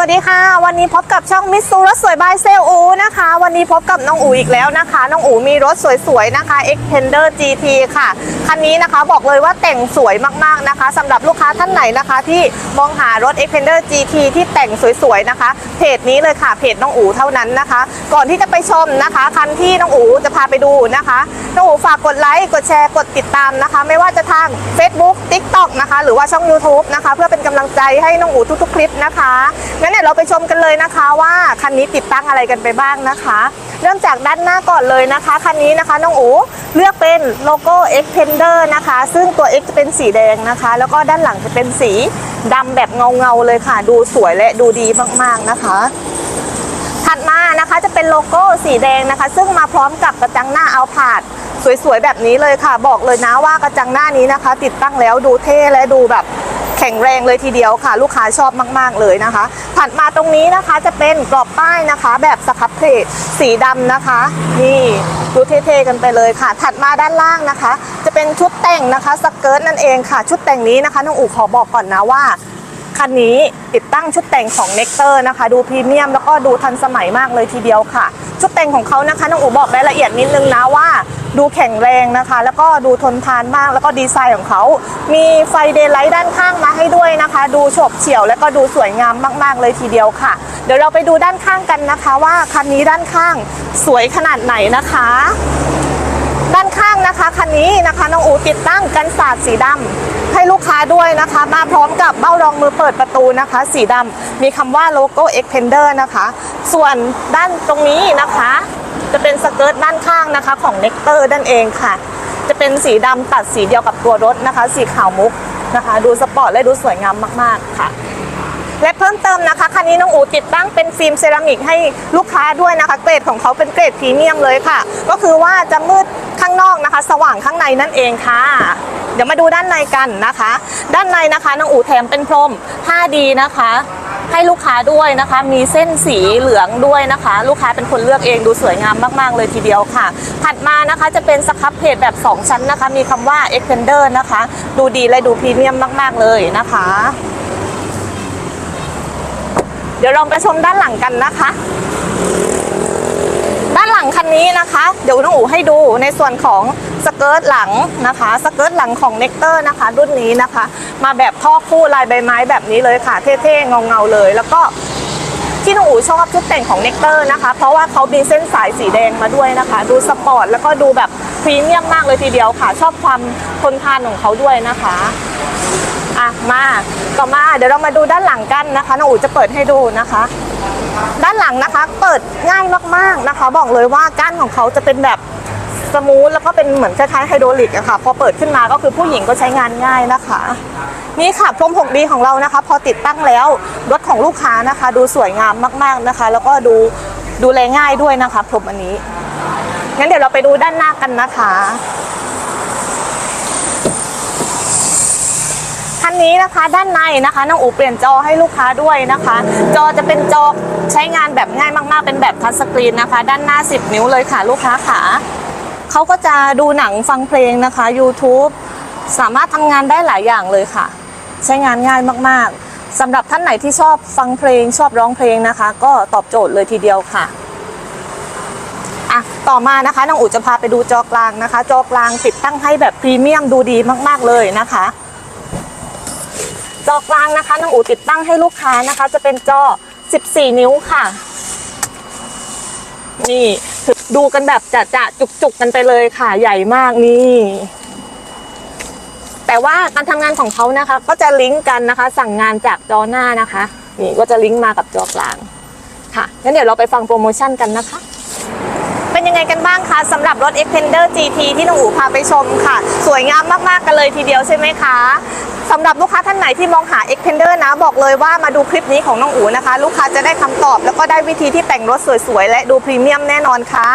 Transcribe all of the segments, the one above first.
วัสดีค่ะ วันนี้พบกับช่องมิสซูรถสวยบายเซลอูนะคะ วันนี้พบกับน้องอูอีกแล้วนะคะ น้องอูมีรถสวยๆนะคะ Xpander GT ค่ะ คันนี้นะคะบอกเลยว่าแต่งสวยมากๆนะคะสำหรับลูกค้าท่านไหนนะคะ ที่มองหารถ Xpander GT ที่แต่งสวยๆนะคะ เพจนี้เลยค่ะเพจน้องอูเท่านั้นนะคะ ก่อนที่จะไปชมนะคะคันที่น้องอูจะพาไปดูนะคะน้องอูฝากกดไลค์กดแชร์กดติดตามนะคะ ไม่ว่าจะทาง Facebook TikTok นะคะ หรือว่าช่อง YouTube นะคะ เพื่อเป็นกำลังใจให้น้องอูทุกๆคลิปนะคะงั้นเดี๋ยเราไปชมกันเลยนะคะว่าคันนี้ติดตั้งอะไรกันไปบ้างนะคะ เริ่มจากด้านหน้าก่อนเลยนะคะคันนี้นะคะน้องอูเลือกเป็นโลโก้ Xpander นะคะ ซึ่งตัว X จะเป็นสีแดงนะคะ แล้วก็ด้านหลังจะเป็นสีดำแบบเงาๆเลยค่ะ ดูสวยและดูดีมากๆนะคะถัดมานะคะจะเป็นโลโก้สีแดงนะคะ ซึ่งมาพร้อมกับกระจังหน้าเอาผาดสวยๆแบบนี้เลยค่ะ บอกเลยนะว่ากระจังหน้านี้นะคะ ติดตั้งแล้วดูเท่และดูแบบ แข็งแรงเลยทีเดียวค่ะ ลูกค้าชอบมาก ๆ เลยนะคะ ถัดมาตรงนี้นะคะจะเป็นกรอบป้ายนะคะ แบบสครับเพลทสีดำนะคะ นี่ดูเท่ๆกันไปเลยค่ะ ถัดมาด้านล่างนะคะ จะเป็นชุดแต่งนะคะสเกิร์ตนั่นเองค่ะ ชุดแต่งนี้นะคะน้องอู๋ขอบอกก่อนนะว่าคันนี้ติดตั้งชุดแต่งของเน c เตอร์นะคะ ดูพรีเมียมแล้วก็ดูทันสมัยมากเลยทีเดียวค่ะ ชุดแต่งของเขานะคะน้องอู๋บอกรายละเอียดนิดนึงนะว่า ดูแข็งแรงนะคะ แล้วก็ดูทนทานมากแล้วก็ดีไซน์ของเขา มีไฟเดย์ไลท์ด้านข้างมาให้ด้วยนะคะ ดูโฉบเฉี่ยว แล้วก็ดูสวยงามมาก ๆ เลยทีเดียวค่ะ เดี๋ยวเราไปดูด้านข้างกันนะคะ ว่าคันนี้ด้านข้างสวยขนาดไหนนะคะ ด้านข้างนะคะคันนี้นะคะน้องอูติดตั้งกันศาสตร์สีดำให้ลูกค้าด้วยนะคะ มาพร้อมกับเบ้ารองมือเปิดประตูนะคะ สีดำมีคำว่าโลโก้ Xpander นะคะ ส่วนด้านตรงนี้นะคะ จะเป็นสเกิร์ตด้านข้างนะคะของ n e c เตอร์นั่นเองค่ะ จะเป็นสีดำตัดสีเดียวกับตัวรถนะคะ สีขาวมุกนะคะ ดูสปอร์ตและดูสวยงามมากๆค่ะ และเพิ่มเติมนะคะคันนี้น้องอูติดตั้งเป็นฟิล์มเซรามิกให้ลูกค้าด้วยนะคะ เกรดของเขาเป็นเกรดพรีเมียมเลยค่ะ ก็คือว่าจะมืดข้างนอกนะคะ สว่างข้างในนั่นเองค่ะเดี๋ยวมาดูด้านในกันนะคะ ด้านในนะคะน้องอูแถมเป็นพรม 5D นะคะ ให้ลูกค้าด้วยนะคะ มีเส้นสีเหลืองด้วยนะคะ ลูกค้าเป็นคนเลือกเองดูสวยงามมากๆเลยทีเดียวค่ะ ถัดมานะคะจะเป็นสครับเพจแบบ 2 ชั้นนะคะ มีคำว่า Extender นะคะ ดูดีและดูพรีเมียมมาก ๆ เลยนะคะ เดี๋ยวลองไปชมด้านหลังกันนะคะด้านหลังคันนี้นะคะ เดี๋ยวน้องอู๋ให้ดูในส่วนของ สเกิร์ตหลังนะคะ สเกิร์ตหลังของเน c เตอร์นะคะ รุ่นนี้นะคะ มาแบบท่อคู่ลายใบไม้แบบนี้เลยค่ะ เท่ๆเงาๆเลย แล้วก็ที่น้องอู๋ชอบชุดแต่งของเน c เตอร์นะคะ เพราะว่าเขามีเส้นสายสีแดงมาด้วยนะคะ ดูสปอร์ตแล้วก็ดูแบบพรีเมียมมากเลยทีเดียวค่ะ ชอบความทนทานของเขาด้วยนะคะอะมาต่อมาเดี๋ยวเรามาดูด้านหลังกันนะคะน้องอู๋จะเปิดให้ดูนะคะ ด้านหลังนะคะเปิดง่ายมากๆนะคะ บอกเลยว่าก้านของเขาจะเป็นแบบ สมูทแล้วก็เป็นเหมือนคล้ายๆไฮโดรลิกอะค่ะ พอเปิดขึ้นมาก็คือผู้หญิงก็ใช้งานง่ายนะคะ นี่ค่ะพรม 6D ของเรานะคะ พอติดตั้งแล้วรถของลูกค้านะคะ ดูสวยงามมากๆนะคะ แล้วก็ดูดูแลง่ายด้วยนะคะพรมอันนี้งั้นเดี๋ยวเราไปดูด้านหน้ากันนะคะคันนี้นะคะด้านในนะคะน้องอูเปลี่ยนจอให้ลูกค้าด้วยนะคะ จอจะเป็นจอใช้งานแบบง่ายมากๆ เป็นแบบทัชสกรีนนะคะ ด้านหน้า 10 นิ้วเลยค่ะลูกค้าขา เขาก็จะดูหนังฟังเพลงนะคะ YouTube สามารถทำงานได้หลายอย่างเลยค่ะ ใช้งานง่ายมากๆสำหรับท่านไหนที่ชอบฟังเพลงชอบร้องเพลงนะคะ ก็ตอบโจทย์เลยทีเดียวค่ะอะต่อมานะคะน้องอูจะพาไปดูจอกลางนะคะ จอกลางติดตั้งให้แบบพรีเมียมดูดีมาก ๆเลยนะคะ จอกลางนะคะน้องอูติดตั้งให้ลูกค้านะคะ จะเป็นจอ 14 นิ้วค่ะ นี่คือ ดูกันแบบจะจะจุกจุกกันไปเลยค่ะใหญ่มากนี่ แต่ว่าการทำงานของเขานะคะ ก็จะลิงก์กันนะคะ สั่งงานจากจอหน้านะคะ นี่ก็จะลิงก์มากับจอกลาง ค่ะงั้นเดี๋ยวเราไปฟังโปรโมชั่นกันนะคะเป็นยังไงกันบ้างคะสำหรับรถ Xpander GT ที่น้องอูพาไปชมค่ะ สวยงามมากๆกันเลยทีเดียวใช่ไหมคะ สำหรับลูกค้าท่านไหนที่มองหา Xpander นะ บอกเลยว่ามาดูคลิปนี้ของน้องอูนะคะ ลูกค้าจะได้คำตอบ แล้วก็ได้วิธีที่แต่งรถสวยๆ และดูพรีเมียมแน่นอนค่ะ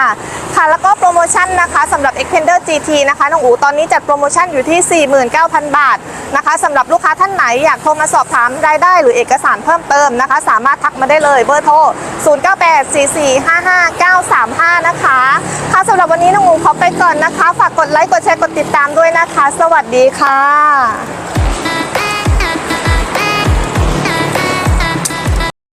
ค่ะ แล้วก็โปรโมชั่นนะคะสำหรับ Xpander GT นะคะน้องอูตอนนี้จัดโปรโมชั่นอยู่ที่ 49,000 บาทนะคะสำหรับลูกค้าท่านไหนอยากโทรมาสอบถามรายได้หรือเอกสารเพิ่มเติมนะคะ สามารถทักมาได้เลยเบอร์โทร 0984455935 นะคะ ค่ะสำหรับวันนี้น้องอูขอไปก่อนนะคะ ฝากกดไลค์กดแชร์กดติดตามด้วยนะคะ สวัสดีค่ะ